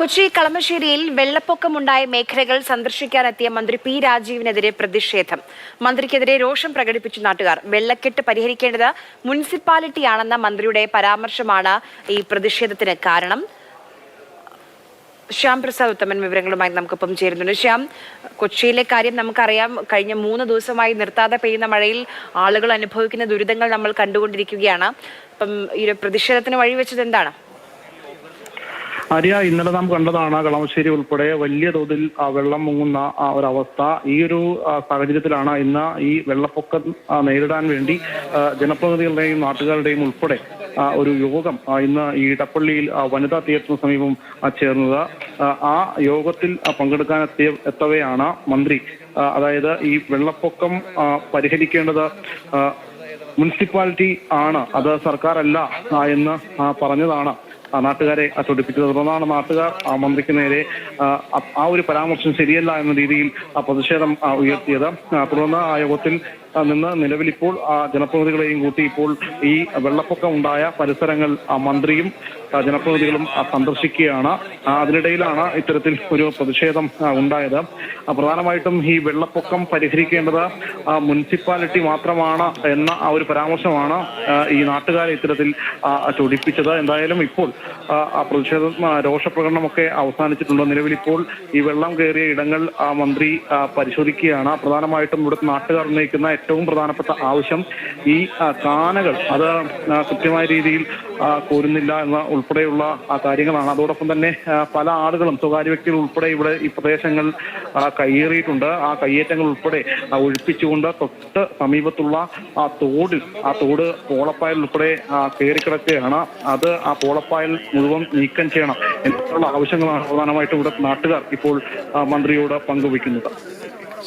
കൊച്ചി കളമശ്ശേരിയിൽ വെള്ളപ്പൊക്കമുണ്ടായ മേഖലകൾ സന്ദർശിക്കാനെത്തിയ മന്ത്രി പി രാജീവിനെതിരെ പ്രതിഷേധം. മന്ത്രിക്കെതിരെ രോഷം പ്രകടിപ്പിച്ച നാട്ടുകാർ. വെള്ളക്കെട്ട് പരിഹരിക്കേണ്ടത് മുനിസിപ്പാലിറ്റിയാണെന്ന മന്ത്രിയുടെ പരാമർശമാണ് ഈ പ്രതിഷേധത്തിന് കാരണം. ശ്യാം പ്രസാദ് ഉത്തമൻ വിവരങ്ങളുമായി നമുക്കൊപ്പം ചേരുന്നുണ്ട്. ശ്യാം കൊച്ചിയിലെ കാര്യം നമുക്കറിയാം. കഴിഞ്ഞ മൂന്ന് ദിവസമായി നിർത്താതെ പെയ്യുന്ന മഴയിൽ ആളുകൾ അനുഭവിക്കുന്ന ദുരിതങ്ങൾ നമ്മൾ കണ്ടുകൊണ്ടിരിക്കുകയാണ്. അപ്പം ഈ പ്രതിഷേധത്തിന് വഴിവെച്ചത് എന്താണ്? ആര്യ ഇന്നലെ നാം കണ്ടതാണ് കളമശ്ശേരി ഉൾപ്പെടെ വലിയ തോതിൽ വെള്ളം മുങ്ങുന്ന ഒരവസ്ഥ. ഈ ഒരു സാഹചര്യത്തിലാണ് ഇന്ന് ഈ വെള്ളപ്പൊക്കം നേരിടാൻ വേണ്ടി ജനപ്രതിനിധികളുടെയും നാട്ടുകാരുടെയും ഉൾപ്പെടെ ഒരു യോഗം ഇന്ന് ഈ ഇടപ്പള്ളിയിൽ വനിതാ തിയേറ്ററിന് സമീപം ചേർന്നത്. ആ, യോഗത്തിൽ പങ്കെടുക്കാൻ എത്തിയ എത്തവെയാണ് മന്ത്രി. അതായത് ഈ വെള്ളപ്പൊക്കം പരിഹരിക്കേണ്ടത് മുനിസിപ്പാലിറ്റി ആണ്. അത് സർക്കാരല്ല എന്ന് പറഞ്ഞതാണ്. നാട്ടുകാരെ തൊടിപ്പിച്ചത് തുടർന്നാണ് നാട്ടുകാർ ആ മന്ത്രിക്ക് നേരെ ആ, ഒരു പരാമർശം ശരിയല്ല എന്ന രീതിയിൽ പ്രതിഷേധം ഉയർത്തിയത്. തുടർന്ന് ആ യോഗത്തിൽ നിന്ന് നിലവിലിപ്പോൾ ആ ജനപ്രതിനിധികളെയും കൂട്ടി ഇപ്പോൾ ഈ വെള്ളപ്പൊക്കം ഉണ്ടായ പരിസരങ്ങൾ ആ മന്ത്രിയും ജനപ്രതിനിധികളും സന്ദർശിക്കുകയാണ്. അതിനിടയിലാണ് ഇത്തരത്തിൽ ഒരു പ്രതിഷേധം ഉണ്ടായത്. പ്രധാനമായിട്ടും ഈ വെള്ളപ്പൊക്കം പരിഹരിക്കേണ്ടത് മുനിസിപ്പാലിറ്റി മാത്രമാണ് എന്ന ആ ഒരു പരാമർശമാണ് ഈ നാട്ടുകാരെ ഇത്തരത്തിൽ ചൊടിപ്പിച്ചത്. എന്തായാലും ഇപ്പോൾ പ്രതിഷേധം രോഷപ്രകടനമൊക്കെ അവസാനിച്ചിട്ടുണ്ട്. നിലവിലിപ്പോൾ ഈ വെള്ളം കയറിയ ഇടങ്ങൾ മന്ത്രി പരിശോധിക്കുകയാണ്. പ്രധാനമായിട്ടും ഇവിടുത്തെ നാട്ടുകാർ ഉന്നയിക്കുന്ന ഏറ്റവും പ്രധാനപ്പെട്ട ആവശ്യം ഈ കാനകൾ അത് കൃത്യമായ രീതിയിൽ കോരുന്നില്ല എന്ന ഉൾപ്പെടെയുള്ള കാര്യങ്ങളാണ്. അതോടൊപ്പം തന്നെ പല ആളുകളും സ്വകാര്യ വ്യക്തികൾ ഉൾപ്പെടെ ഇവിടെ ഈ പ്രദേശങ്ങൾ കയ്യേറിയിട്ടുണ്ട്. ആ കയ്യേറ്റങ്ങൾ ഉൾപ്പെടെ ഒഴിപ്പിച്ചുകൊണ്ട് തൊട്ട് സമീപത്തുള്ള ആ തോടിൽ ആ തോട് പോളപ്പായൽ ഉൾപ്പെടെ കയറിക്കിടക്കുകയാണ് അത് ആ പോളപ്പായൽ മുഴുവൻ നീക്കം ചെയ്യണം. എന്നുള്ള ആവശ്യങ്ങളാണ് പ്രധാനമായിട്ടും ഇവിടെ നാട്ടുകാർ ഇപ്പോൾ മന്ത്രിയോട് പങ്കുവയ്ക്കുന്നത്.